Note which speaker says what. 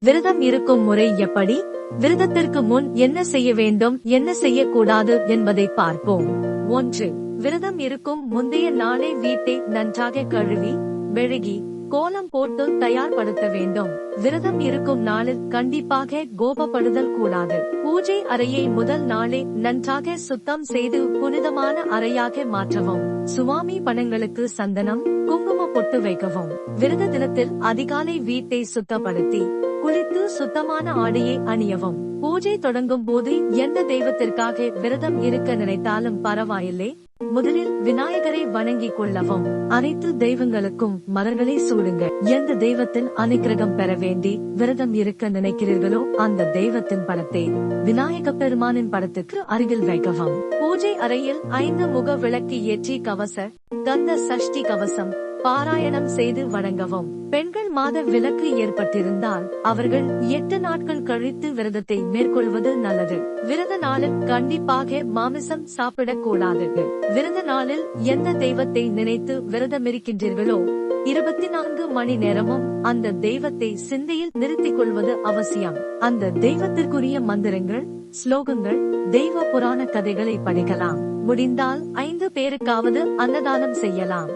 Speaker 1: விரதம் இருக்கும் முறை எப்படி? விரதத்திற்கு முன் என்ன செய்ய வேண்டும்? என்ன செய்யக்கூடாது? என்பதை பார்ப்போம். ஒன்று விரதம் இருக்கும் முந்தைய நாளே வீட்டை நன்றாக கழுவி மெழுகி கோலம் போட்டு தயார்படுத்த வேண்டும். விரதம் இருக்கும் நாளில் கண்டிப்பாக கோபப்படுதல் கூடாது. பூஜை அறையை முதல் நாளே நன்றாக சுத்தம் செய்து புனிதமான அறையாக மாற்றவும். சுவாமி பணங்களுக்கு சந்தனம் குங்கும பொட்டு வைக்கவும். விரத தினத்தில் அதிகாலை வீட்டை சுத்தப்படுத்தி குளித்து சுத்தமான ஆடையை அணியவும். பூஜை தொடங்கும் போது எந்த தெய்வத்திற்காக விரதம் இருக்க நினைத்தாலும் பரவாயில்லை. முதலில் விநாயகரை வணங்கிக் கொள்ளவும். அனைத்து தெய்வங்களுக்கும் மலர்களை சூடுங்க எந்த தெய்வத்தின் அனுக்கிரகம் பெற வேண்டி விரதம் இருக்க நினைக்கிறீர்களோ அந்த தெய்வத்தின் படத்தை விநாயக பெருமானின் படத்துக்கு அருகில் வைக்கவும். பூஜை அறையில் ஐந்து முக விளக்கு ஏற்றி கவச கந்த சஷ்டி கவசம் பாராயணம் செய்து வணங்கவும். பெண்கள் மாத விலக்கு ஏற்பட்டிருந்தால் அவர்கள் எட்டு நாட்கள் கழித்து விரதத்தை மேற்கொள்வது நல்லது. விரத நாளில் கண்டிப்பாக மாமிசம் சாப்பிடக் கூடாது விரத நாளில் எந்த தெய்வத்தை நினைத்து விரதம் இருக்கின்றீர்களோ இருபத்தி நான்கு மணி நேரமும் அந்த தெய்வத்தை சிந்தையில் நிறுத்திக் கொள்வது அவசியம். அந்த தெய்வத்திற்குரிய மந்திரங்கள் ஸ்லோகங்கள் தெய்வ புராண கதைகளை படிக்கலாம். முடிந்தால் ஐந்து பேருக்காவது அன்னதானம் செய்யலாம்.